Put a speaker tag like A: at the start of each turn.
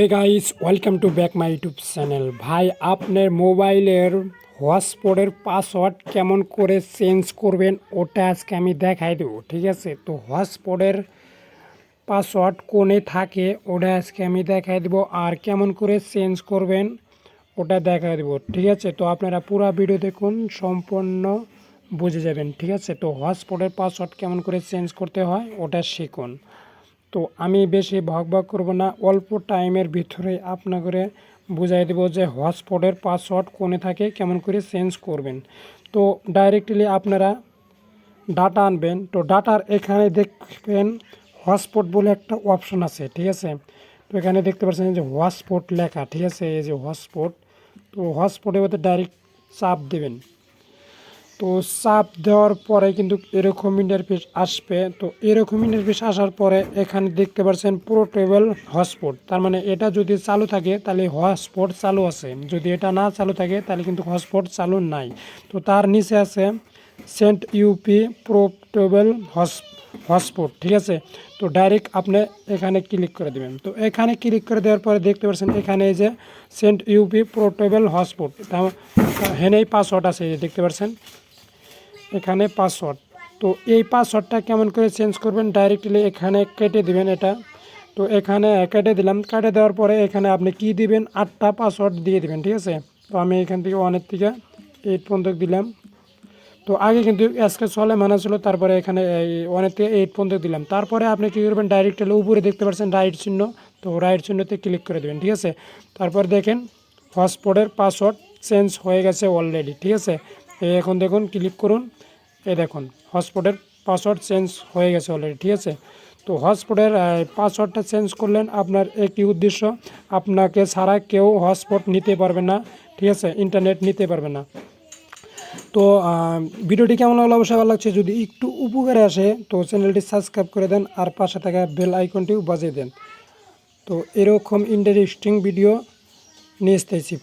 A: Hey guys welcome to back my YouTube channel ভাই, আপনার মোবাইলের হটস্পটের পাসওয়ার্ড কেমন করে চেঞ্জ করবেন, ওটা আজকে আমি দেখাই দেবো, ঠিক আছে? তো হটস্পটের পাসওয়ার্ড কোণে থাকে, ওটা আজকে আমি দেখাই দেবো, আর কেমন করে চেঞ্জ করবেন, ওটা দেখাই দেবো, ঠিক আছে? তো আপনারা পুরো ভিডিও দেখুন, সম্পূর্ণ বুঝে যাবেন, ঠিক আছে? তো হটস্পটের পাসওয়ার্ড কেমন করে চেঞ্জ করতে হয়, ওটা শিখুন। তো আমি বেশি ভগ ভগ করব না, অল্প টাইমের ভিতরে আপনাকে বুঝাই দেবো যে হটস্পটের পাসওয়ার্ড কোনে থাকে, কেমন করে চেঞ্জ করবেন। তো ডাইরেক্টলি আপনারা ডাটা আনবেন। তো ডাটার এখানে দেখবেন হটস্পট বলে একটা অপশন আছে, ঠিক আছে? তো এখানে দেখতে পাচ্ছেন যে হটস্পট লেখা, ঠিক আছে? এই যে হটস্পট, তো হটস্পটের মধ্যে ডাইরেক্ট চাপ দেবেন। তো চাপ দেওয়ার পরে কিন্তু এরকম ইন্টারফেস আসবে। তো এরকম ইন্টারফেস আসার পরে এখানে দেখতে পাচ্ছেন পোর্টেবল হটস্পট তার মানে এটা যদি চালু থাকে, তাহলে হটস্পট চালু আছে। যদি এটা না চালু থাকে, তাহলে কিন্তু হটস্পট চালু নাই। তো তার নিচে আছে সেন্ট ইউপি পোর্টেবল হটস্পট ঠিক আছে? তো ডাইরেক্ট আপনি এখানে ক্লিক করে দেবেন। তো এখানে ক্লিক করে দেওয়ার পরে দেখতে পাচ্ছেন এখানে এই যে সেন্ট ইউপি পোর্টেবল হটস্পট হেনেই পাসওয়ার্ড আছে দেখতে পাচ্ছেন এখানে পাসওয়ার্ড তো এই পাসওয়ার্ডটা কেমন করে চেঞ্জ করবেন ডাইরেক্টলি এখানে কেটে দিবেন এটা। তো এখানে কেটে দিলাম, কেটে দেওয়ার পরে এখানে আপনি কি দিবেন? আটটা পাসওয়ার্ড দিয়ে দিবেন, ঠিক আছে? তো আমি এখান থেকে ওয়ানের থেকে এইট পর্যন্ত দিলাম। তো আগে কিন্তু এসকে চলে মানা ছিল, তারপরে এখানে ওয়ানের থেকে এইট পর্যন্ত দিলাম। তারপরে আপনি কী করবেন? ডাইরেক্টলি উপরে দেখতে পাচ্ছেন রাইট চিহ্ন। তো রাইট চিহ্নতে ক্লিক করে দেবেন, ঠিক আছে? তারপর দেখেন হটস্পটের পাসওয়ার্ড চেঞ্জ হয়ে গেছে অলরেডি ঠিক আছে? এখন দেখুন ক্লিক করুন। এ দেখুন হটস্পটের পাসওয়ার্ড চেঞ্জ হয়ে গেছে অলরেডি ঠিক আছে? তো হটস্পটের পাসওয়ার্ডটা চেঞ্জ করলেন আপনার একটি উদ্দেশ্য। আপনাকে ছাড়া কেউ হটস্পট নিতে পারবে না, ঠিক আছে? ইন্টারনেট নিতে পারবে না। তো ভিডিওটি কেমন লাগল? অবশ্যই ভালো লাগছে। যদি একটু উপকারে আসে, তো চ্যানেলটি সাবস্ক্রাইব করে দেন আর পাশে থাকা বেল আইকনটিও বাজিয়ে দেন। তো এরকম ইন্টারেস্টিং ভিডিও নিয়ে এসতেছি